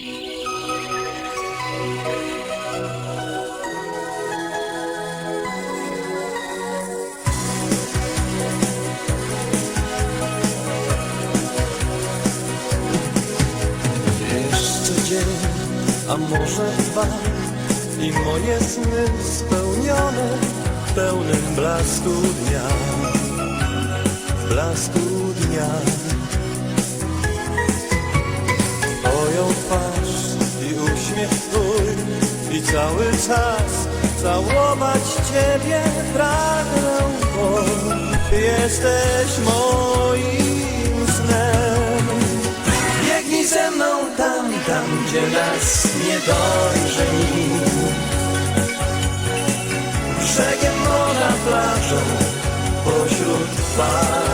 Jeszcze a może dwa I moje sny spełnione W pełnym blasku dnia. Blasku dnia cały czas całować ciebie pragnę Bo ty jesteś moim snem Biegnij ze mną tam, tam, gdzie nas nie dojrze nikt. Brzegiem morza, plażą, pośród fal.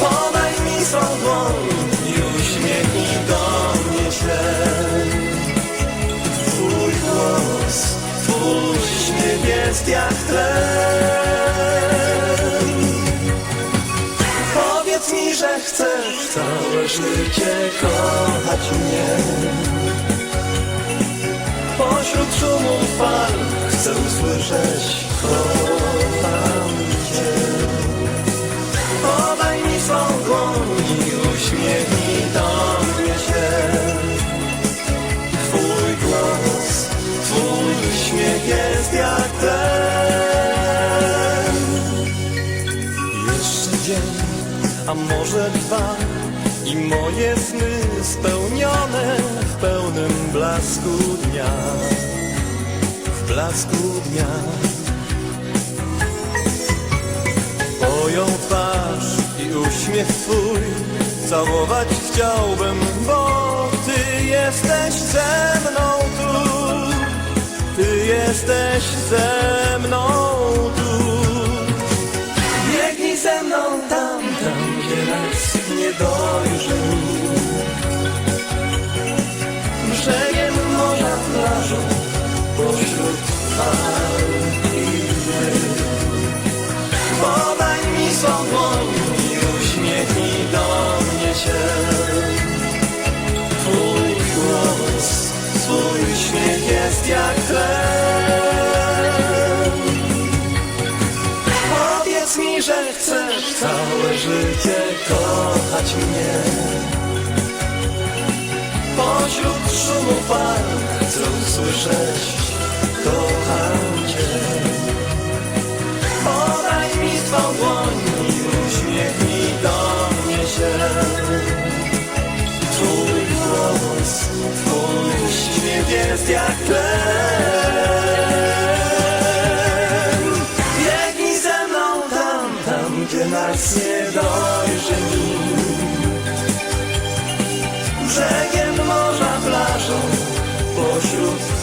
Podaj mi swą dłoń jest jak tlen. Powiedz mi, że chcesz całe życie kochać mnie Pośród szumu fal chcę usłyszeć kocham śmiech jest jak ten. Jeszcze dzień, a może dwa. I moje sny spełnione w pełnym blasku dnia. W blasku dnia. Moją twarz i uśmiech twój Całować chciałbym, bo Ty jesteś ze mną tu jesteś ze mną tu Biegnij ze mną tam, tam, gdzie nas nie dojrzy. Brzegiem morza, plażą, pośród fal i. Podaj mi swą dłoń i uśmiechnij do mnie się. Twój głos, twój śmiech jest jak mnie Pośród szumu fal chcę usłyszeć kocham Cię. Podaj mi swą dłoń i uśmiechnij do mnie się. Twój głos, Twój śmiech jest jak tlen